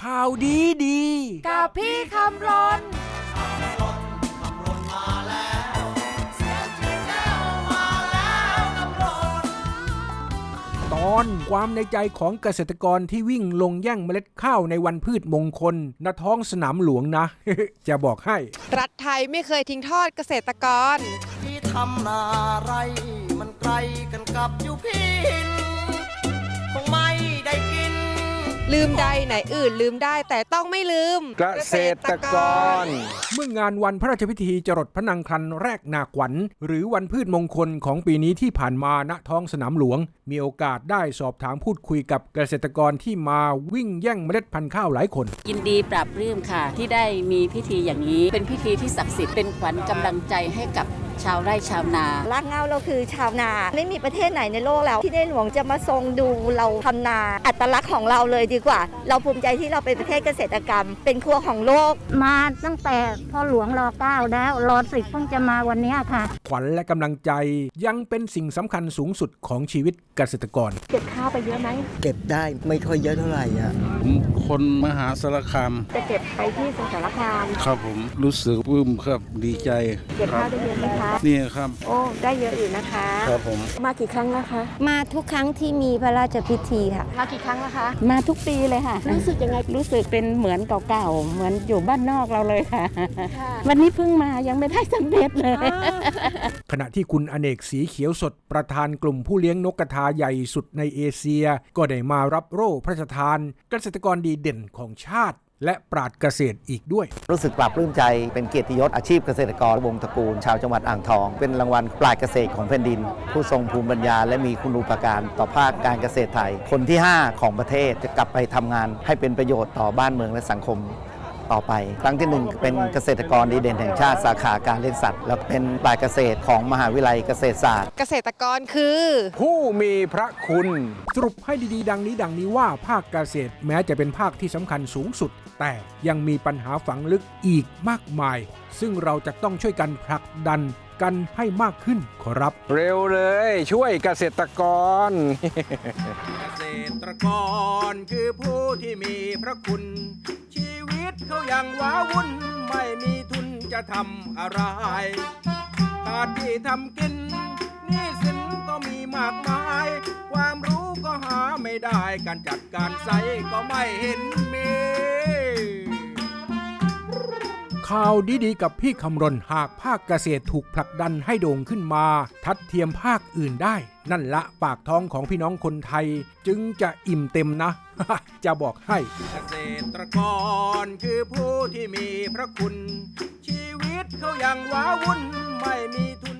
ข่าวดีดี กับพี่คำรนตอนความในใจของเกษตรกรที่วิ่งลงแย่งเมล็ดข้าวในวันพืชมงคลณท้องสนามหลวงนะ จะบอกให้ รัฐไทยไม่เคยทิ้งทอดเกษตรกร ที่ทำนาไรมันไกลกันกับอยู่พินคงไม่ได้กิน ลืมใดไหนอื่นลืมได้แต่ต้องไม่ลืม เกษตรกร เมื่องานวันพระราชพิธีจรดพระนางครันแรกนาขวัญ หรือวันพืชมงคลของปีนี้ที่ผ่านมาณท้องสนามหลวง มีโอกาสได้สอบถามพูดคุยกับเกษตรกรที่มาวิ่งแย่งเมล็ดพันธุ์ข้าวหลายคน ยินดีปรับรื่มค่ะ ที่ได้มีพิธีอย่างนี้ เป็นพิธีที่ศักดิ์สิทธิ์เป็นขวัญกำลังใจให้กับ ชาวไร่ชาวนา รากเหง้าเราคือชาวนา ไม่มีประเทศไหนในโลกแล้ว ที่ในหลวงจะมาทรงดูเราทำนา อัตลักษณ์ของเราเลยดีกว่า เราภูมิใจที่เราเป็นประเทศเกษตรกรรม เป็นครัวของโลก มาตั้งแต่พ่อหลวงรอเก้าแล้วรอสิบเพิ่งจะมาวันเนี้ยค่ะ ขวัญและกำลังใจยังเป็นสิ่งสำคัญสูงสุดของชีวิตเกษตรกร เก็บข้าวไปเยอะไหม เก็บได้ไม่ค่อยเยอะเท่าไหร่อะผมคนมหาสารคามจะเก็บไปที่สงขลาคาม ครับผมรู้สึกปลื้มครับดีใจ เก็บข้าวได้เยอะไหมคะนี่ครับ โอ้ได้เยอะอยู่นะคะ ครับผม มากี่ครั้งแล้วคะ มาทุกครั้งที่มีพระราชพิธีค่ะ มากี่ครั้งแล้วคะ มาทุกปีเลยค่ะ รู้สึกยังไง รู้สึกเป็นเหมือนเก่าๆ เหมือนอยู่บ้านนอกเราเลยค่ะค่ะวันนี้เพิ่งมายังไม่ได้สำเร็จเลย ขณะที่คุณอเนกสีเขียวสดประธานกลุ่มผู้เลี้ยงนกกระทาใหญ่สุดในเอเชีย ก็ได้มารับโล่พระราชทานเกษตรกรดีเด่นของชาติ และปราดเกษตรอีกด้วย รู้สึกปลาบปลื้มใจเป็นเกียรติยศอาชีพเกษตรกรวงตระกูล ชาวจังหวัดอ่างทอง เป็นรางวัลปลาดเกษตรของแผ่นดิน ผู้ทรงภูมิปัญญา และมีคุณูปการต่อภาคการเกษตรไทย คนที่ 5 ของประเทศจะกลับไปทำงานให้เป็นประโยชน์ต่อบ้านเมืองและสังคม ต่อไป ครั้งที่หนึ่งเป็นเกษตรกรดีเด่นแห่งชาติสาขาการเลี้ยงสัตว์ และเป็นปลาดเกษตรของมหาวิทยาลัยเกษตรศาสตร์ เกษตรกรคือ ผู้มีพระคุณ สรุปให้ดีๆ ดังนี้ดังนี้ว่าภาคเกษตรแม้จะเป็นภาคที่สำคัญสูงสุด แต่ยังมีปัญหาฝังลึกอีกมากมาย ซึ่งเราจะต้องช่วยกันผลักดันกันให้มากขึ้นขอรับ เร็วเลยช่วยเกษตรกร เกษตรกรคือผู้ที่มีพระคุณชีวิต เขายังว้าวุ่นไม่มีทุนจะทำอะไรขาดที่ทำกินหนี้สินก็มีมากมาย ความรู้ก็หาไม่ได้การจัดการใส่ก็ไม่เห็นมี ข่าวดีๆกับพี่คำรณหากภาคเกษตรถูกผลักดันให้โด่งขึ้นมา ทัดเทียมภาคอื่นได้ นั่นละปากท้องของพี่น้องคนไทย จึงจะอิ่มเต็มนะ จะบอกให้ เกษตรกรคือผู้ที่มีพระคุณ ชีวิตเขายังว้าวุ่นไม่มีทุน